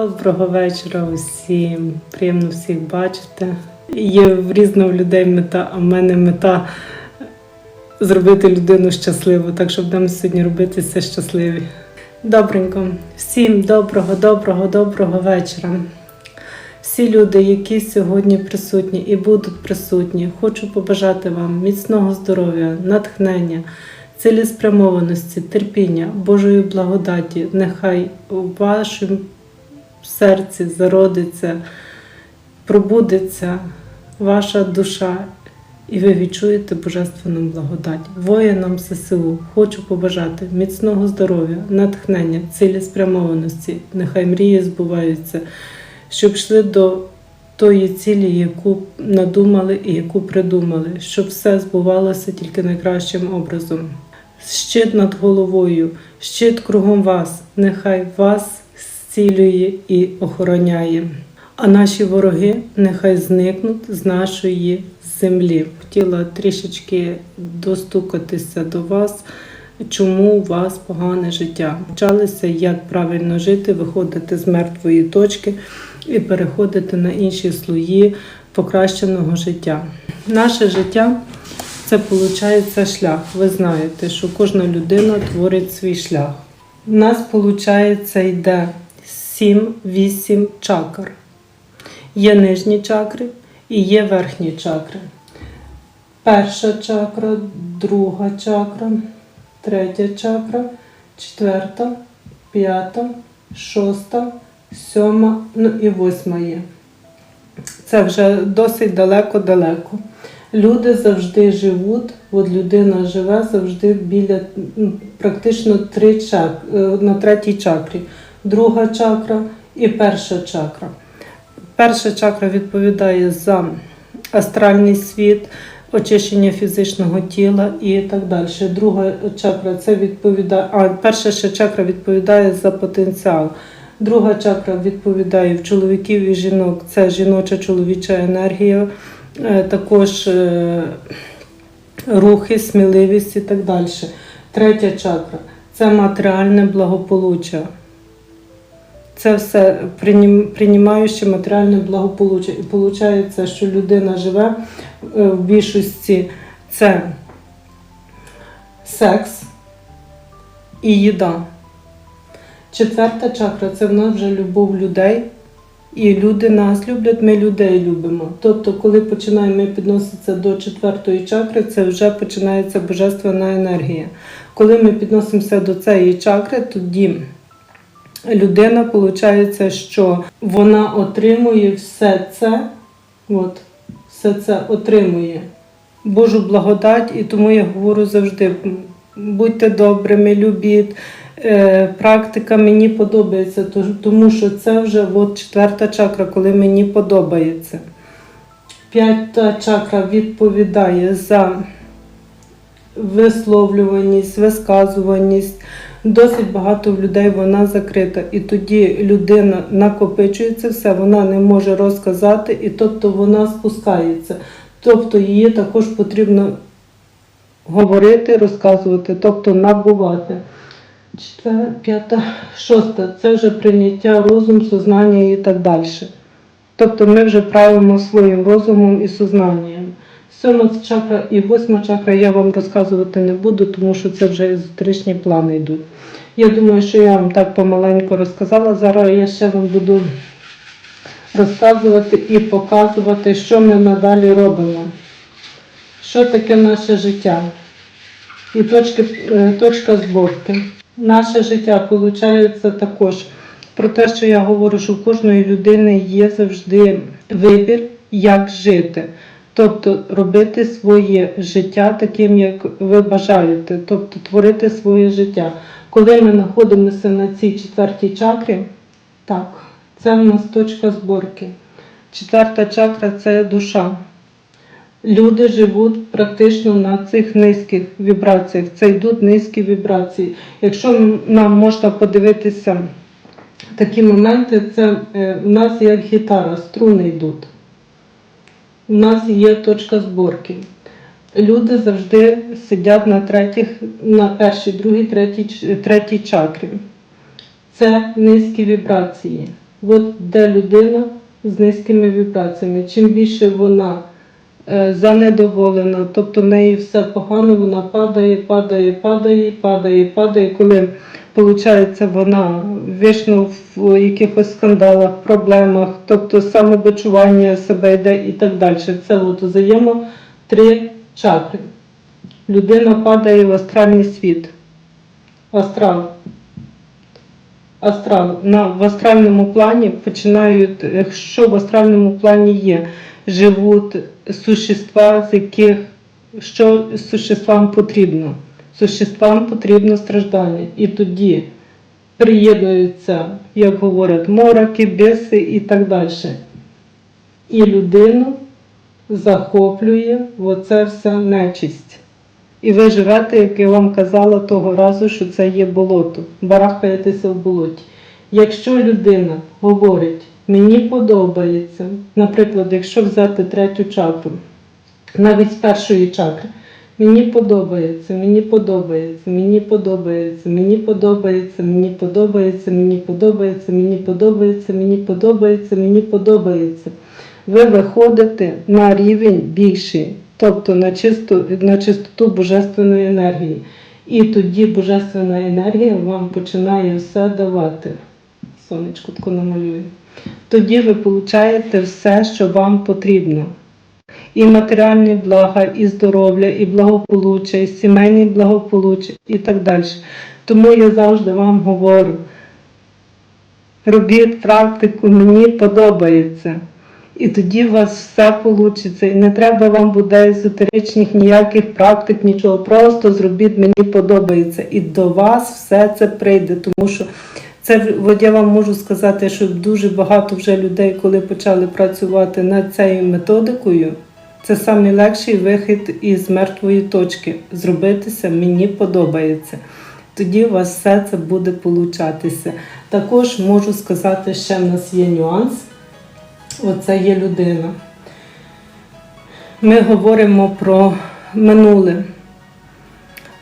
Доброго вечора усім. Приємно всіх бачити. Є в різного людей мета, а в мене мета зробити людину щасливу. Так що будемо сьогодні робити все щасливі. Добренько. Всім доброго, доброго, доброго вечора. Всі люди, які сьогодні присутні і будуть присутні, хочу побажати вам міцного здоров'я, натхнення, цілеспрямованості, терпіння, Божої благодаті. Нехай у серці зародиться, пробудеться ваша душа, і ви відчуєте божественну благодать. Воїнам ЗСУ хочу побажати міцного здоров'я, натхнення, цілеспрямованості. Нехай мрії збуваються, щоб йшли до тої цілі, яку надумали і яку придумали, щоб все збувалося тільки найкращим образом. Щит над головою, щит кругом вас, нехай вас зцілює і охороняє. А наші вороги нехай зникнуть з нашої землі. Хотіла трішечки достукатися до вас, чому у вас погане життя. Вчалися, як правильно жити, виходити з мертвої точки і переходити на інші слої покращеного життя. Наше життя це виходить шлях. Ви знаєте, що кожна людина творить свій шлях. У нас, виходить, йде 7-8 чакр. Є нижні чакри і є верхні чакри. Перша чакра, друга чакра, третя чакра, четверта, п'ята, шоста, сьома, ну і восьма є. Це вже досить далеко-далеко. Люди завжди живуть, от людина живе завжди біля практично три чак, е, на третій чакрі. Друга чакра і перша чакра. Перша чакра відповідає за астральний світ, очищення фізичного тіла і так далі. Друга чакра це відповідає, а перша ще чакра відповідає за потенціал. Друга чакра відповідає в чоловіків і жінок. Це жіноча чоловіча енергія, е, також е, рухи, сміливість і так далі. Третя чакра це матеріальне благополуччя. Це все приймаючи матеріальне благополуччя. І виходить, що людина живе е, в більшості це секс і їда. Четверта чакра це в нас вже любов людей. І люди нас люблять, ми людей любимо. Тобто, коли починаємо підноситися до четвертої чакри, це вже починається божественна енергія. Коли ми підносимося до цієї чакри, тоді людина виходить, що вона отримує все це, от, все це отримує. Божу благодать, і тому я говорю завжди: будьте добрими, любіть. Е, Практика мені подобається, тому що це вже от четверта чакра, коли мені подобається. П'ята чакра відповідає за висловлюваність, висказуваність. Досить багато людей вона закрита. І тоді людина накопичує це все, вона не може розказати, і тобто вона спускається. Тобто її також потрібно говорити, розказувати, тобто набувати. Четверта, п'ята, шоста це вже прийняття розум, сознання і так далі. Тобто ми вже правимо своїм розумом і сознанням. Сьома чакра і восьма чакра я вам розказувати не буду, тому що це вже езотеричні плани йдуть. Я думаю, що я вам так помаленьку розказала. Зараз я ще вам буду розказувати і показувати, що ми надалі робимо. Що таке наше життя? І точки, е, точка зборки. Наше життя виходить також про те, що я говорю, що в кожної людини є завжди вибір, як жити. Тобто робити своє життя таким, як ви бажаєте, тобто творити своє життя. Коли ми знаходимося на цій четвертій чакрі, так, це в нас точка зборки. Четверта чакра це душа. Люди живуть практично на цих низьких вібраціях. Це йдуть низькі вібрації. Якщо нам можна подивитися такі моменти, це е, в нас як гітара, струни йдуть. У нас є точка зборки. Люди завжди сидять на третіх, на першій, другій, третій, третій чакрі. Це низькі вібрації. от де людина з низькими вібраціями. Чим більше вона е, занедоволена, тобто в неї все погано, вона падає, падає, падає, падає, падає. Коли виходить, вона вічно в якихось скандалах, проблемах, тобто самобичування себе йде і так далі. Це от взаємо три чакри. Людина падає в астральний світ. Астрал. Астрал. На, в астральному плані починають, що в астральному плані є, живуть существа, з яких що существам потрібно. Существам потрібно страждання. І тоді приєднуються, як говорять, мороки, біси і так далі. І людину захоплює оце все нечисть. І ви живете, як я вам казала того разу, що це є болото, барахаєтеся в болоті. Якщо людина говорить, мені подобається, наприклад, якщо взяти третю чакру, навіть з першої чакри, мені подобається, мені подобається, мені подобається, мені подобається, мені подобається, мені подобається, мені подобається, мені подобається, мені подобається. Ви виходите на рівень більший, тобто на, чисту, на чистоту божественної енергії. І тоді божественна енергія вам починає все давати. Сонечко тако намалюю. Тоді ви получаєте все, що вам потрібно. І матеріальні блага, і здоров'я, і благополуччя, і сімейні благополуччя, і так далі. Тому я завжди вам говорю: робіть практику, мені подобається. І тоді у вас все вийде. І не треба вам буде езотеричних ніяких практик, нічого. Просто зробіть, мені подобається. І до вас все це прийде. Тому що це от я вам можу сказати, що дуже багато вже людей, коли почали працювати над цією методикою, це найлегший вихід із мертвої точки. Зробитися мені подобається. Тоді у вас все це буде получатися. Також можу сказати, ще в нас є нюанс. Оце є людина. Ми говоримо про минуле.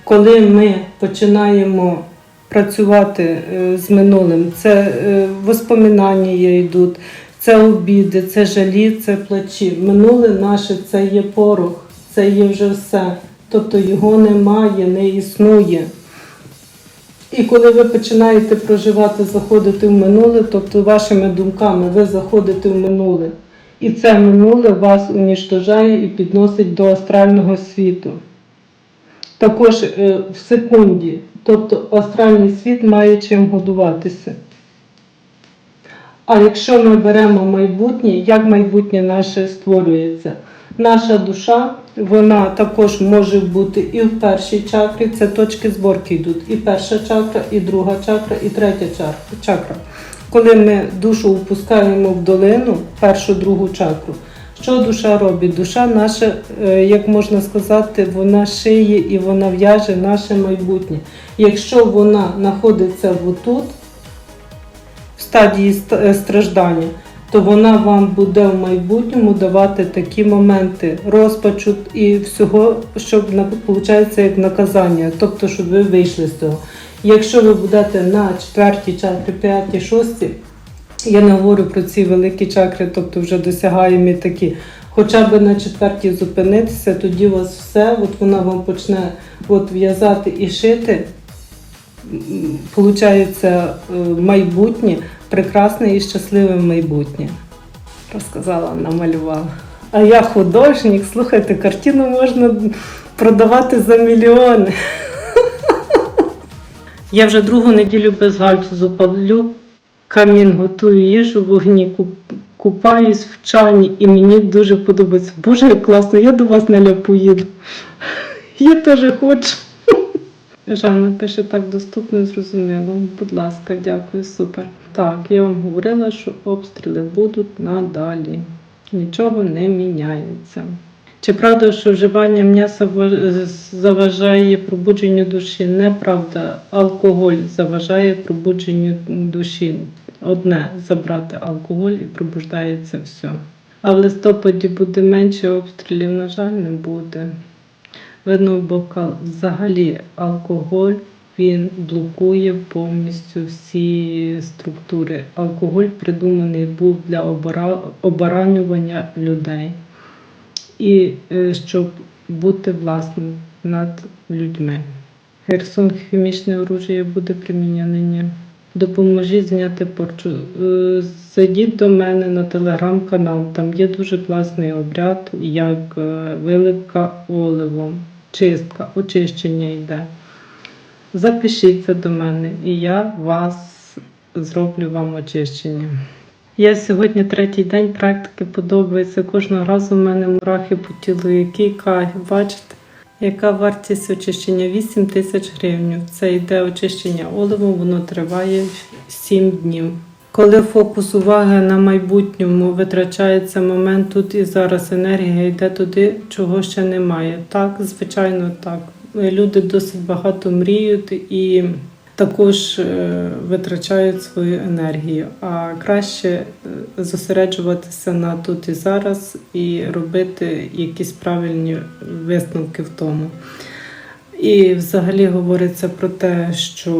Коли ми починаємо працювати е, з минулим, це е, воспоминання йдуть, це обіди, це жалі, це плачі. Минуле наше це є порох, це є вже все. Тобто його немає, не існує. І коли ви починаєте проживати, заходити в минуле, тобто вашими думками ви заходите в минуле. І це минуле вас уніштожає і підносить до астрального світу. Також е, в секунді. Тобто астральний світ має чим годуватися. А якщо ми беремо майбутнє, як майбутнє наше створюється? Наша душа, вона також може бути і в першій чакрі, це точки зборки йдуть. І перша чакра, і друга чакра, і третя чакра. Коли ми душу впускаємо в долину, першу, другу чакру, що душа робить? Душа наша, е, як можна сказати, вона шиє і вона в'яже наше майбутнє. Якщо вона знаходиться отут, стадії е, страждання, то вона вам буде в майбутньому давати такі моменти розпачу і всього, що виходить як наказання, тобто, щоб ви вийшли з цього. Якщо ви будете на четвертій чакрі, п'ятій, шостій, я не говорю про ці великі чакри, тобто вже досягаємо такі. Хоча б на четвертій зупинитися, тоді у вас все, от вона вам почне от в'язати і шити. Получається е, майбутнє, прекрасне і щасливе майбутнє. Розказала, намалювала. А я художник, слухайте, картину можна продавати за мільйони. Я вже другу неділю без гальцу палю, камін готую їжу, вогні купаюсь в чані і мені дуже подобається. Боже, як класно, я до вас Неля поїду. Я теж хочу. Жанна пише так доступно, зрозуміло. Будь ласка, дякую, супер. Так, я вам говорила, що обстріли будуть надалі. Нічого не міняється. Чи правда, що вживання м'яса заважає пробудженню душі? Неправда, алкоголь заважає пробудженню душі. Одне забрати алкоголь і пробуждається все. А в листопаді буде менше обстрілів, на жаль, не буде. Видно, бо взагалі алкоголь він блокує повністю всі структури. Алкоголь придуманий був для оборонювання людей і е, щоб бути власним над людьми. Херсон хімічне оружие буде приміняне. Допоможіть зняти порчу. Е, Зайдіть до мене на телеграм-канал. Там є дуже класний обряд, як е, виливка оливом, чистка, очищення йде. Запишіться до мене, і я вас зроблю вам очищення. Я сьогодні третій день практики подобається. Кожного разу в мене мурахи по тілу, який кайф. Бачите? Яка вартість очищення? 8 тисяч гривень. Це йде очищення оливом, воно триває 7 днів. Коли фокус уваги на майбутньому витрачається момент тут і зараз енергія йде туди, чого ще немає. Так, звичайно, так. Люди досить багато мріють і також е, витрачають свою енергію. А краще е, зосереджуватися на тут і зараз і робити якісь правильні висновки в тому. І взагалі говориться про те, що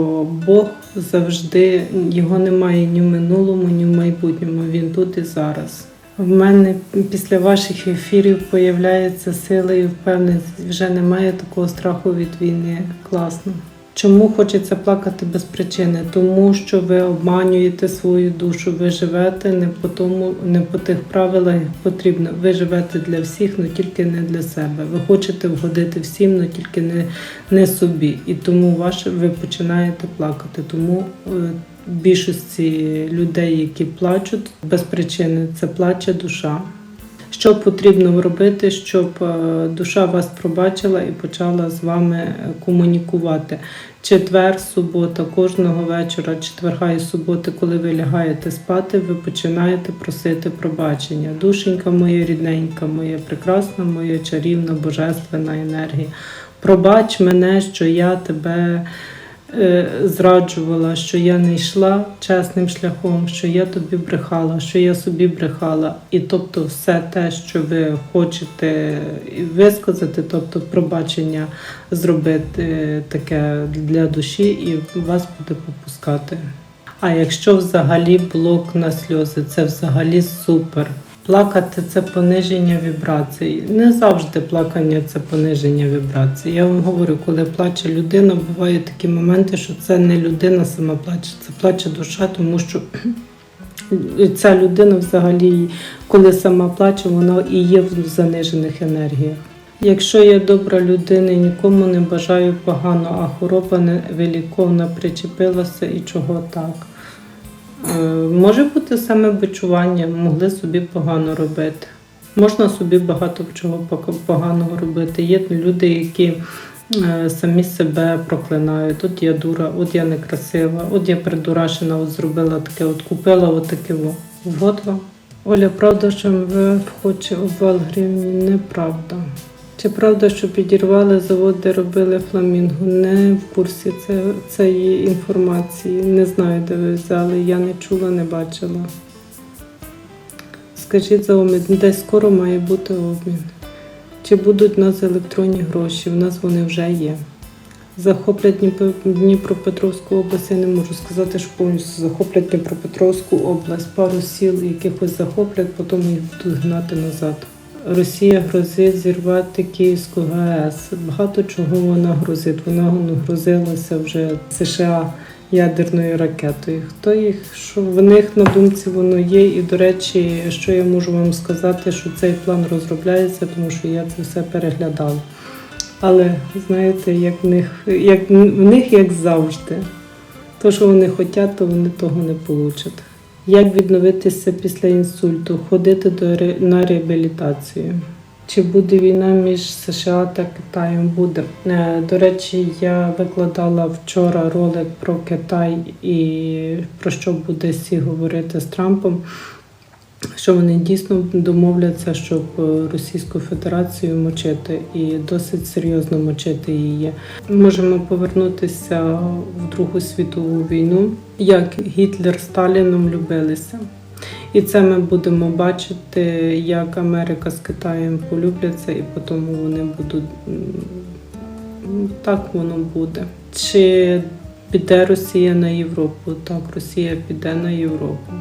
Бог завжди його немає ні в минулому, ні в майбутньому. Він тут і зараз. В мене після ваших ефірів появляється сила і впевненість. Вже немає такого страху від війни. Класно. Чому хочеться плакати без причини? Тому що ви обманюєте свою душу, ви живете не по тому, не по тих правилах, як потрібно. Ви живете для всіх, але тільки не для себе. Ви хочете вгодити всім, але тільки не, не собі. І тому ваше ви починаєте плакати. Тому е, більшості людей, які плачуть без причини, це плаче душа. Що потрібно робити, щоб е, душа вас пробачила і почала з вами е, комунікувати? Четвер, субота, кожного вечора, четверга і суботи, коли ви лягаєте спати, ви починаєте просити пробачення. Душенька моя рідненька, моя прекрасна, моя чарівна, божественна енергія. Пробач мене, що я тебе зраджувала, що я не йшла чесним шляхом, що я тобі брехала, що я собі брехала. І тобто все те, що ви хочете висказати, тобто пробачення зробити е, таке для душі, і вас буде попускати. А якщо взагалі блок на сльози, це взагалі супер. Плакати це пониження вібрацій. Не завжди плакання це пониження вібрацій. Я вам говорю, коли плаче людина, бувають такі моменти, що це не людина сама плаче, це плаче душа, тому що ця людина взагалі, коли сама плаче, вона і є в занижених енергіях. Якщо я добра людина нікому не бажаю погано, а хвороба невиліковна причепилася і чого так. Е, Може бути саме бичування, могли собі погано робити. Можна собі багато чого поганого робити. Є люди, які е, самі себе проклинають. От я дура, от я некрасива, от я придурашена, от зробила таке, от купила от таке. во. Вот вам. Оля, правда, що МВФ хоче обвал гривні? Неправда. Чи правда, що підірвали завод, де робили фламінго? Не в курсі цієї інформації. Не знаю, де ви взяли. Я не чула, не бачила. Скажіть за обмін, де скоро має бути обмін? Чи будуть в нас електронні гроші? У нас вони вже є. Захоплять Дніпропетровську область, я не можу сказати, що повністю захоплять Дніпропетровську область. Пару сіл якихось захоплять, потім їх будуть гнати назад. Росія грозить зірвати Київську ГАЕС. Багато чого вона грозить. Вона грозилася вже США ядерною ракетою. Хто їх, що в них на думці воно є. І, до речі, що я можу вам сказати, що цей план розробляється, тому що я це все переглядала. Але знаєте, як в них, як в них як завжди. То, що вони хочуть, то вони того не получать. Як відновитися після інсульту? Ходити до на реабілітацію. Чи буде війна між США та Китаєм? Буде. Е, До речі, я викладала вчора ролик про Китай і про що буде Сі говорити з Трампом. Що вони дійсно домовляться, щоб е, Російську Федерацію мочити і досить серйозно мочити її. Можемо повернутися в Другу світову війну, як Гітлер з Сталіном любилися. І це ми будемо бачити, як Америка з Китаєм полюбляться, і потім вони будуть так воно буде. Чи піде Росія на Європу? Так, Росія піде на Європу.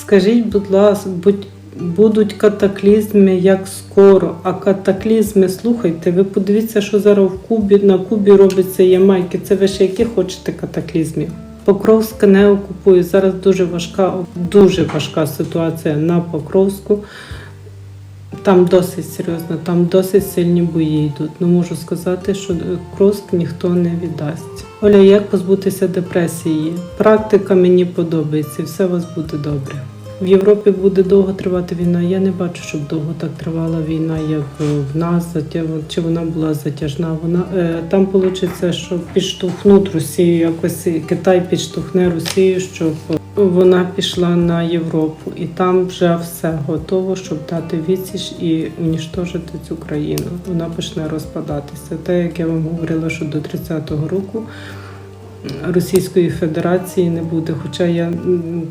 Скажіть, будь ласка, будь, будуть катаклізми як скоро, а катаклізми, слухайте, ви подивіться, що зараз в Кубі, на Кубі робиться Ямайки. Це ви ще які хочете катаклізмів? Покровська не окупує. Зараз дуже важка, дуже важка ситуація на Покровську. Там досить серйозно, там досить сильні бої йдуть. Ну можу сказати, що Кровськ ніхто не віддасть. Оля, як позбутися депресії? Практика мені подобається, все у вас буде добре. В Європі буде довго тривати війна. Я не бачу, щоб довго так тривала війна, як в нас, чи вона була затяжна. Вона е, там вийде, що підштовхнуть Росію, якось Китай підштовхне Росію, щоб вона пішла на Європу, і там вже все готово, щоб дати відсіч і уніштожити цю країну. Вона почне розпадатися. Те, як я вам говорила, що до 30-го року Російської Федерації не буде. Хоча я,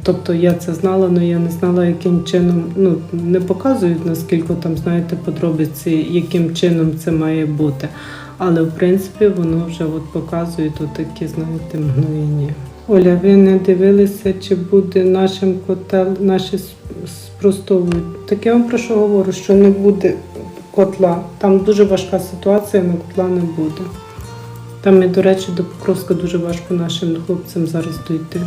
тобто я це знала, але я не знала, яким чином ну не показують наскільки там знаєте подробиці, яким чином це має бути. Але в принципі воно вже от показує то такі, знаєте, мгновення. Оля, ви не дивилися, чи буде нашим котел, наші спростовують. Так я вам про що говорю, що не буде котла. Там дуже важка ситуація, але котла не буде. Там, і, до речі, до Покровська дуже важко нашим хлопцям зараз дійти.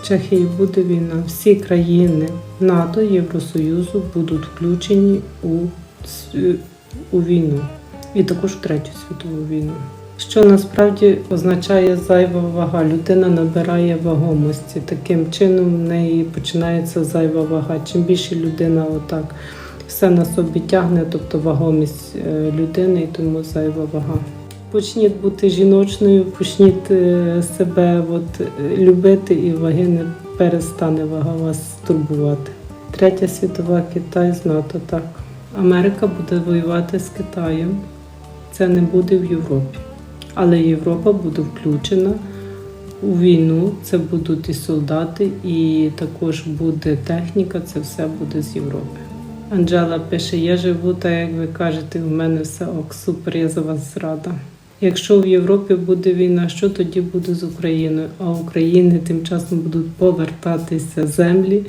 В Чехії буде війна. Всі країни НАТО, Євросоюзу будуть включені у, у війну. І також Третю світову війну. Що насправді означає зайва вага. Людина набирає вагомості. Таким чином в неї починається зайва вага. Чим більше людина отак все на собі тягне, тобто вагомість е, людини, і тому зайва вага. Почніть бути жіночною, почніть е, себе от, е, любити, і ваги не перестане вага вас турбувати. Третя світова Китай з НАТО, так. Америка буде воювати з Китаєм. Це не буде в Європі. Але Європа буде включена у війну. Це будуть і солдати, і також буде техніка, це все буде з Європи. Анджела пише: Я живу, так як ви кажете, у мене все ок, супер, я за вас рада. Якщо в Європі буде війна, що тоді буде з Україною? А України тим часом будуть повертатися землі,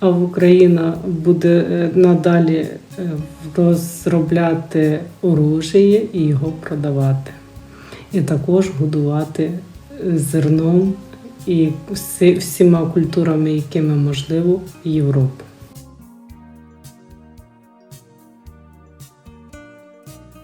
а в Україна буде е, надалі е, розробляти оружие і його продавати. І також годувати е, зерном і всіма культурами, якими можливо Європу.